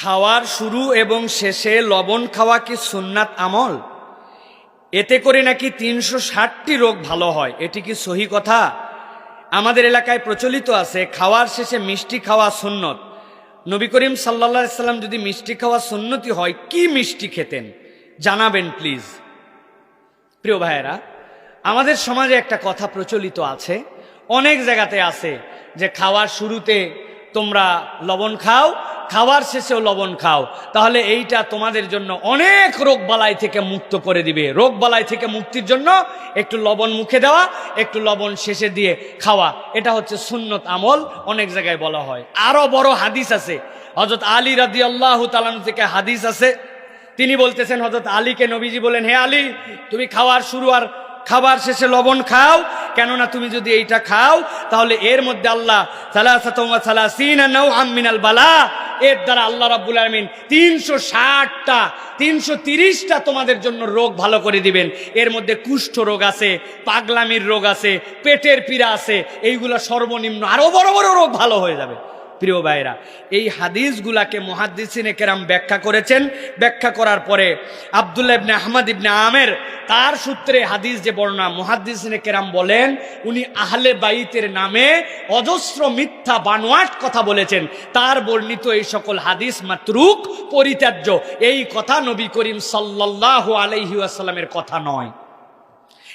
খাওয়ার শুরু এবং শেষে লবণ খাওয়া কি সুন্নাত আমল? এতে করে নাকি তিনশো ষাটটি রোগ ভালো হয়, এটি কি সহি কথা? আমাদের এলাকায় প্রচলিত আছে, খাওয়ার শেষে মিষ্টি খাওয়া সুন্নত। নবী করিম সাল্লা সাল্লাম যদি মিষ্টি খাওয়া সুন্নতি হয়, কি মিষ্টি খেতেন? জানাবেন প্লিজ। প্রিয় ভাইয়েরা, আমাদের সমাজে একটা কথা প্রচলিত আছে, অনেক জায়গাতে আছে যে খাওয়ার শুরুতে তোমরা লবণ খাও খাওয়ার শেষেও লবণ খাও। তাহলে এইটা তোমাদের জন্য অনেক রোগ বালাই থেকে মুক্ত করে দিবে। রোগ বালাই থেকে মুক্তির জন্য একটু লবণ মুখে দেওয়া, একটু লবণ শেষে দিয়ে খাওয়া। এটা হচ্ছে সুন্নত আমল, অনেক জায়গায় বলা হয়। আরও বড় হাদিস আছে। হজরত আলী রাদি আল্লাহ তালান থেকে হাদিস আছে। তিনি বলতেছেন হজরত আলীকে নবীজি বলেন, হে আলী, তুমি খাওয়ার শুরু আর খাবার শেষে লবণ খাও। কেননা তুমি যদি এইটা খাও, তাহলে এর মধ্যে আল্লাহ মিনাল বালা এর দ্বারা আল্লাহ রাব্বুল আলমিন তিনশো ষাটটা, তিনশো তিরিশটা তোমাদের জন্য রোগ ভালো করে দিবেন। এর মধ্যে কুষ্ঠ রোগ আছে, পাগলামির রোগ আছে, পেটের পীড়া আছে, এইগুলো সর্বনিম্ন আরও বড় বড় রোগ ভালো হয়ে যাবে। প্রিয় ভাইরা, এই হাদিসগুলাকে মহাদ্দিসিনে কেরাম ব্যাখ্যা করেছেন। ব্যাখ্যা করার পরে আবদুল্লাহ ইবনে আহমদ ইবনে আমের তার সূত্রে হাদিস যে বর্ণনা মহাদ্দিসিনে কেরাম বলেন, উনি আহলে বাইতের নামে অজস্র মিথ্যা বানোয়াট কথা বলেছেন। তার বর্ণিত এই সকল হাদিস মাতরুক, পরিত্যাজ্য, এই কথা নবী করিম সাল্লাহ আলাইহি আসাল্লামের কথা নয়।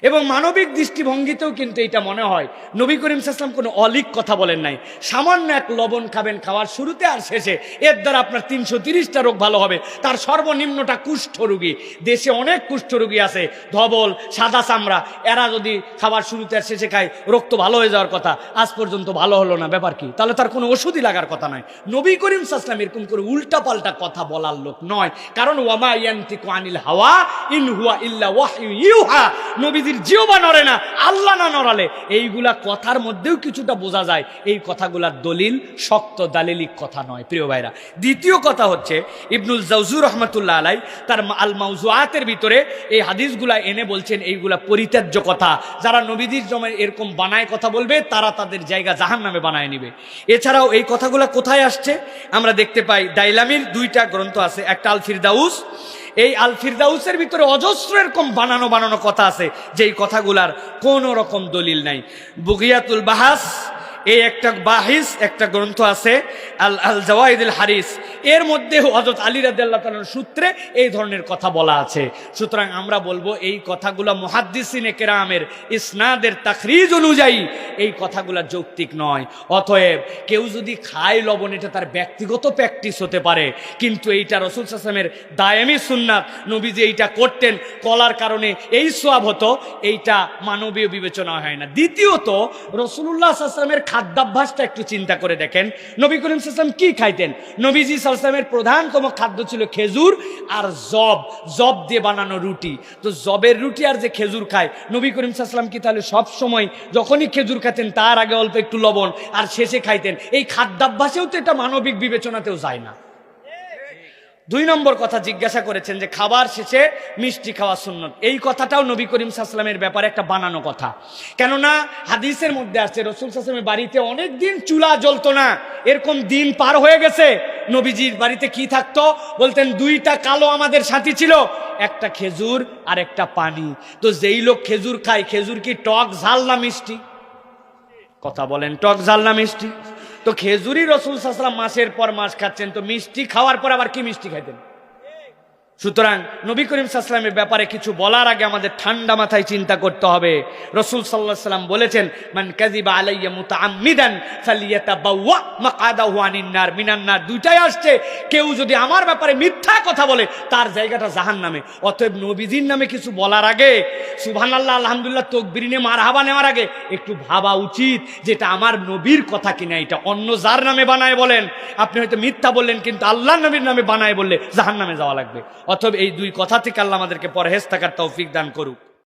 এবং মানবিক দৃষ্টিভঙ্গিতেও কিন্তু এটা মনে হয়। নবী করিম সাল্লাম কোনো অলিক কথা বলেন নাই। সামান্য এক লবণ খাবেন খাওয়ার শুরুতে আর শেষে। এর দ্বারা আপনার তিনশো তিরিশটা রোগ ভালো হবে। তার সর্বনিম্নটা কুষ্ঠ রোগী। দেশে অনেক কুষ্ঠ রোগী আছে। ধবল, সাদা চামড়া। এরা যদি খাবার শুরুতে আর শেষে খায়, রোগ তো ভালো হয়ে যাওয়ার কথা। আজ পর্যন্ত ভালো হলো না, ব্যাপার কি? তাহলে তার কোনো ওষুধই লাগার কথা নয়। নবী করিম সাল্লাম এরকম করে উল্টা পাল্টা কথা বলার লোক নয়। কারণ ওয়ামা ইয়ান্তিকু আনিল হাওয়া, ইন হুয়া ইল্লা ওয়াহয়ু ইউহা। নবীজি নবীজির জিওবা নড়ে না, আল্লাহ না নড়ালে। এইগুলা কথার মধ্যেও কিছুটা বোঝা যায়। এই কথাগুলার দলিল শক্ত দালিলিক কথা নয়, প্রিয় ভাইরা। দ্বিতীয় কথা হচ্ছে, ইবনুল জাউজুর রহমতুল্লাহ আলাই তার আল মাউজুয়াতের ভিতরে এই হাদিসগুলা এনে বলছেন, এইগুলা পরিত্যাজ্য কথা। যারা নবীজির জমে এরকম বানায় কথা বলবে, তারা তাদের জায়গা জাহান নামে বানায় নিবে। এছাড়াও এই কথাগুলা কোথায় আসছে? আমরা দেখতে পাই, দাইলামির দুইটা গ্রন্থ আছে। একটা আল ফিরদাউস এই আল ফিরদাউসের ভিতরে অজস্র এরকম বানানো বানানো কথা আছে, যেই কথাগুলার কোনো রকম দলিল নাই। বুগিয়াতুল বাহাস, এই একটা বাহিস, একটা গ্রন্থ আছে, আল আল জওয়াইদুল হারিস। এর মধ্যে হজরত আলী তাআলার সূত্রে এই ধরনের কথা বলা আছে। সুতরাং আমরা বলব, এই কথাগুলো মুহাদ্দিসিনে কেরামের ইসনাদের তাখরিজ অনুযায়ী এই কথাগুলো যৌক্তিক নয়। অতএব কেউ যদি খায় লবণ, এটা তার ব্যক্তিগত প্র্যাকটিস হতে পারে। কিন্তু এইটা রসুল সাসলামের দায়ামি সুন্নাত। নবীজি এইটা করতেন, কলার কারণে এই সোয়াব হতো, এইটা মানবীয় বিবেচনা হয় না। দ্বিতীয়ত রসুল্লাহ সাসলামের খাদ্যাভ্যাসটা একটু চিন্তা করে দেখেন। নবী করিম সাল্লাম কি খাইতেন? নবীজি সাল্লামের প্রধানতম খাদ্য ছিল খেজুর আর জব। জব দিয়ে বানানো রুটি। তো জবের রুটি আর যে খেজুর খায়, নবী করিম সাল্লাম কি তাহলে সব সময় যখনই খেজুর খাতেন, তার আগে অল্প একটু লবণ আর শেষে খাইতেন। এই খাদ্যাভ্যাসেও তো এটা মানবিক বিবেচনাতেও যায় না। দুই নম্বর কথা জিজ্ঞাসা করেছেন যে খাবার শেষে মিষ্টি খাওয়া সুন্নত। এই কথাটাও নবী করিম সাল্লামের ব্যাপারে একটা বানানো কথা। কেননা হাদিসের মধ্যে আছে, রসুল সাল্লামের বাড়িতে অনেক দিন চুলা জ্বলতো না। এরকম দিন পার হয়ে গেছে। নবীজির বাড়িতে কি থাকতো? বলতেন, দুইটা কালো আমাদের সাথী ছিল, একটা খেজুর আর একটা পানি। তো যেই লোক খেজুর খায়, খেজুর কি টক ঝাল না মিষ্টি? কথা বলেন, টক ঝাল না মিষ্টি? তো খেজুরি রসুল সাসলাম মাসের পর মাস খাচ্ছেন, তো মিষ্টি খাওয়ার পর আবার কি মিষ্টি খাইতেন? সুতরাং নবী করিম সাল্লামের ব্যাপারে কিছু বলার আগে আমাদের ঠান্ডা মাথায় চিন্তা করতে হবে। রসুল সাল্লাহ সাল্লাম বলেছেন, মান কাজিবা আলাইয়া মুতাআম্মিদান ফালিয়াতাবাওয়া মাকাদাহু আনিন নার মিনান নার দুইটাই আসছে। কেউ যদি আমার ব্যাপারে মিথ্যা কথা বলে, তার জায়গাটা জাহান নামে অতএব নবীজির নামে কিছু বলার আগে, সুবহানাল্লাহ, আলহামদুলিল্লাহ, তকবির নিয়ে মারহাবা নেওয়ার আগে একটু ভাবা উচিত যেটা আমার নবীর কথা কিনা। এটা অন্য যার নামে বানায় বলেন। আপনি হয়তো মিথ্যা বললেন, কিন্তু আল্লাহ নবীর নামে বানায় বললে জাহান্নামে যাওয়া লাগবে। অথবা এই দুই কথা থেকে আল্লাহ আমাদেরকে পরহেজ থাকার তৌফিক দান করুক।